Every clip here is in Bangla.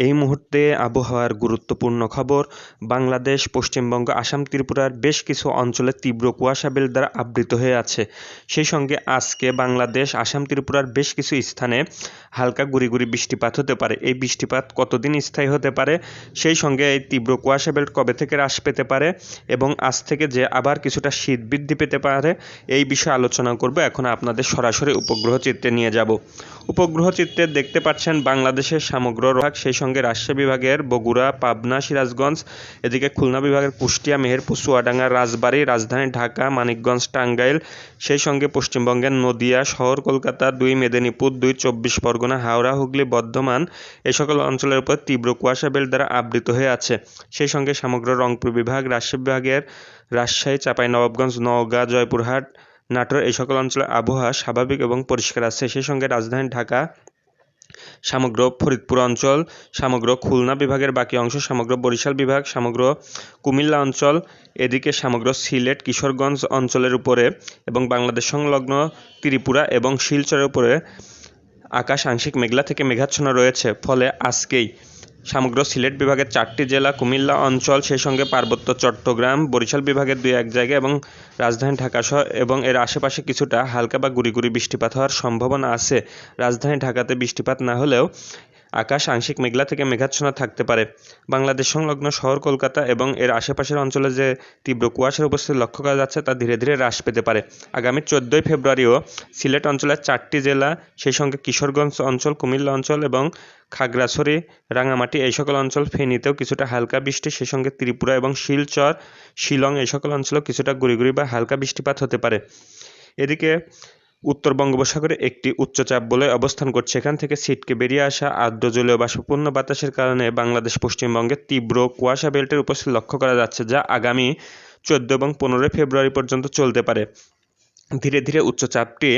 এই মুহূর্তে আবহাওয়ার গুরুত্বপূর্ণ খবর, বাংলাদেশ, পশ্চিমবঙ্গ, আসাম, ত্রিপুরার বেশ কিছু অঞ্চলে তীব্র কুয়াশা বেল দ্বারা আবৃত হয়ে আছে। সেই সঙ্গে আজকে বাংলাদেশ, আসাম, ত্রিপুরার বেশ কিছু স্থানে হালকা গুড়ি বৃষ্টিপাত হতে পারে। এই বৃষ্টিপাত কতদিন স্থায়ী হতে পারে? সেই সঙ্গে এই তীব্র কুয়াশা বেল্ট কবে থেকে হ্রাস পেতে পারে? এবং আজ থেকে যে আবার কিছুটা শীত বৃদ্ধি পেতে পারে, এই বিষয়ে আলোচনা করব। এখন আপনাদের সরাসরি উপগ্রহ চিত্রে নিয়ে যাব। উপগ্রহ চিত্রে দেখতে পাচ্ছেন বাংলাদেশের সমগ্র ভাগ সেই সঙ্গে রাজশাহী বিভাগের বগুড়া, পাবনা, সিরাজগঞ্জ, এদিকে খুলনা বিভাগের কুষ্টিয়া মেহেরপুর চুয়াডাঙ্গা রাজবাড়ী, রাজধানী ঢাকা, মানিকগঞ্জ, টাঙ্গাইল, সেই সঙ্গে পশ্চিমবঙ্গের নদিয়া, শহর কলকাতা, দুই মেদিনীপুর, দুই চব্বিশ পরগনা, হাওড়া, হুগলি, বর্ধমান এই সকল অঞ্চলের উপর তীব্র কুয়াশা বেল্ট দ্বারা আবৃত হয়ে আছে। সেই সঙ্গে সমগ্র রংপুর বিভাগ, রাজশাহী বিভাগের রাজশাহী, চাঁপাইনবাবগঞ্জ, নওগাঁ, জয়পুরহাট, নাটোর এই সকল অঞ্চলের আবহাওয়া স্বাভাবিক এবং পরিষ্কার আছে। সেই সঙ্গে রাজধানী ঢাকা সমগ্র ফরিদপুর অঞ্চল, সমগ্র খুলনা বিভাগের বাকি অংশ, সমগ্র বরিশাল বিভাগ, সমগ্র কুমিল্লা অঞ্চল, এদিকে সমগ্র সিলেট, কিশোরগঞ্জ অঞ্চলের উপরে এবং বাংলাদেশ সংলগ্ন ত্রিপুরা এবং শিলচরের উপরে আকাশ আংশিক মেঘলা থেকে মেঘাচ্ছন্ন রয়েছে। ফলে আজকেই সমগ্র সিলেট বিভাগের চারটি জেলা, কুমিল্লা অঞ্চল, সেই সঙ্গে পার্বত্য চট্টগ্রাম, বরিশাল বিভাগের দুই এক জায়গায় এবং রাজধানী ঢাকা সহ এবং এর আশেপাশে কিছুটা হালকা বা গুড়ি বৃষ্টিপাত হওয়ার সম্ভাবনা আছে। রাজধানী ঢাকাতে বৃষ্টিপাত না হলেও আকাশ আংশিক মেঘলা থেকে মেঘাচ্ছন্ন থাকতে পারে। বাংলাদেশ সংলগ্ন শহর কলকাতা এবং এর আশেপাশের অঞ্চলে যে তীব্র কুয়াশার উপস্থিতি লক্ষ্য করা যাচ্ছে তা ধীরে ধীরে হ্রাস পেতে পারে। আগামী চোদ্দোই ফেব্রুয়ারিও সিলেট অঞ্চলের চারটি জেলা, সেই সঙ্গে কিশোরগঞ্জ অঞ্চল, কুমিল্লা অঞ্চল এবং খাগড়াছড়ি, রাঙামাটি এই সকল অঞ্চল ফেনীতেও কিছুটা হালকা বৃষ্টি, সেই সঙ্গে ত্রিপুরা এবং শিলচর, শিলং এই সকল অঞ্চলেও কিছুটা গুড়ি গুড়ি বা হালকা বৃষ্টিপাত হতে পারে। এদিকে উত্তর বঙ্গোপসাগরে একটি উচ্চচাপ বলে অবস্থান করছে। এখান থেকে ছিটকে বেরিয়ে আসা আর্দ্র জলীয় বাষ্পপূর্ণ বাতাসের কারণে বাংলাদেশ পশ্চিমবঙ্গে তীব্র কুয়াশা বেল্টের উপস্থিতি লক্ষ্য করা যাচ্ছে, যা আগামী চোদ্দ এবং পনেরোই ফেব্রুয়ারি পর্যন্ত চলতে পারে। ধীরে ধীরে উচ্চচাপটি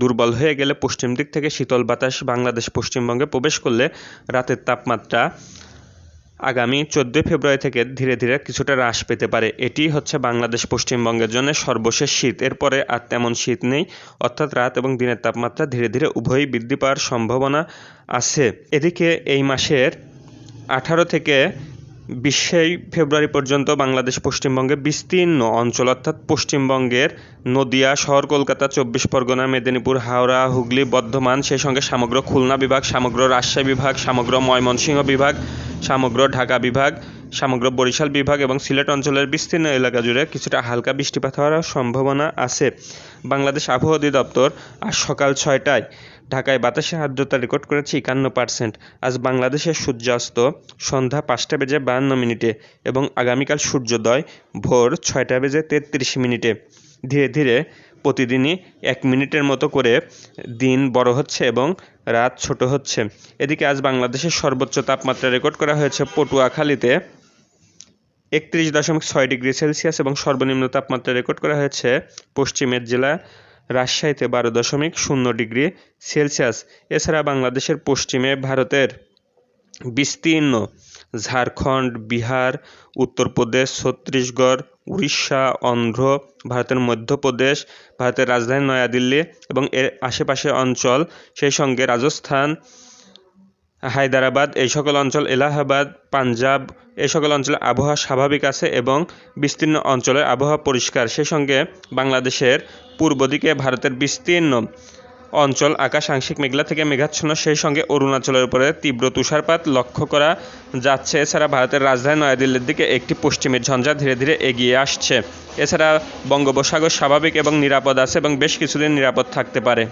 দুর্বল হয়ে গেলে পশ্চিম দিক থেকে শীতল বাতাস বাংলাদেশ পশ্চিমবঙ্গে প্রবেশ করলে রাতের তাপমাত্রা আগামী চোদ্দোই ফেব্রুয়ারি থেকে ধীরে ধীরে কিছুটা হ্রাস পেতে পারে। এটি হচ্ছে বাংলাদেশ পশ্চিমবঙ্গের জন্য সর্বশেষ শীত। এরপরে আর তেমন শীত নেই, অর্থাৎ রাত এবং দিনের তাপমাত্রা ধীরে ধীরে উভয়ই বৃদ্ধি পাওয়ার সম্ভাবনা আছে। এদিকে এই মাসের আঠারো থেকে বিশে ফেব্রুয়ারি পর্যন্ত বাংলাদেশ পশ্চিমবঙ্গে বিস্তীর্ণ অঞ্চল, অর্থাৎ পশ্চিমবঙ্গের নদিয়া, শহর কলকাতা, চব্বিশ পরগনা, মেদিনীপুর, হাওড়া, হুগলি, বর্ধমান, সেই সঙ্গে সমগ্র খুলনা বিভাগ, সমগ্র রাজশাহী বিভাগ, সমগ্র ময়মনসিংহ বিভাগ সমগ্র ঢাকা বিভাগ, সমগ্র বরিশাল বিভাগ এবং সিলেট অঞ্চলের বিস্তীর্ণ এলাকা জুড়ে কিছুটা হালকা বৃষ্টিপাত হওয়ার সম্ভাবনা আছে। বাংলাদেশ আবহাওয়া অধিদপ্তর আজ সকাল ছয়টায় ঢাকায় বাতাসের আর্দ্রতা রেকর্ড করেছে একান্ন পার্সেন্ট। আজ বাংলাদেশের সূর্যাস্ত সন্ধ্যা পাঁচটা বেজে বাহান্ন মিনিটে এবং আগামীকাল সূর্যোদয় ভোর ছয়টা বেজে তেত্রিশ মিনিটে। ধীরে ধীরে প্রতিদিনই এক মিনিটের মতো করে দিন বড় হচ্ছে এবং রাত ছোট হচ্ছে। এদিকে আজ বাংলাদেশের সর্বোচ্চ তাপমাত্রা রেকর্ড করা হয়েছে পটুয়াখালীতে একত্রিশ দশমিক ছয় ডিগ্রি সেলসিয়াস এবং সর্বনিম্ন তাপমাত্রা রেকর্ড করা হয়েছে পশ্চিমের জেলা রাজশাহীতে বারো দশমিক শূন্য ডিগ্রি সেলসিয়াস। এছাড়া বাংলাদেশের পশ্চিমে ভারতের বিস্তীর্ণ ঝাড়খণ্ড, বিহার, উত্তরপ্রদেশ, ছত্তিশগড় উড়িষ্যা, অন্ধ্র, ভারতের মধ্যপ্রদেশ, ভারতের রাজধানী নয়াদিল্লি এবং এর আশেপাশে অঞ্চল, সেই সঙ্গে রাজস্থান, হায়দ্রাবাদ, এই সকল অঞ্চল এলাহাবাদ, পাঞ্জাব, এই সকল অঞ্চলে আবহাওয়া স্বাভাবিক আছে এবং বিস্তীর্ণ অঞ্চলের আবহাওয়া পরিষ্কার। সেই সঙ্গে বাংলাদেশের পূর্ব দিকে ভারতের বিস্তীর্ণ অঞ্চল আকাশ আংশিক মেঘলা থেকে মেঘাচ্ছন্ন। সেই সঙ্গে অরুণাচলের উপরে তীব্র তুষারপাত লক্ষ্য করা যাচ্ছে। এছাড়া ভারতের রাজধানী নয়াদিল্লির দিকে একটি পশ্চিমের ঝঞ্ঝা ধীরে ধীরে এগিয়ে আসছে। এছাড়া বঙ্গোপসাগর স্বাভাবিক এবং নিরাপদ আছে এবং বেশ কিছুদিন নিরাপদ থাকতে পারে।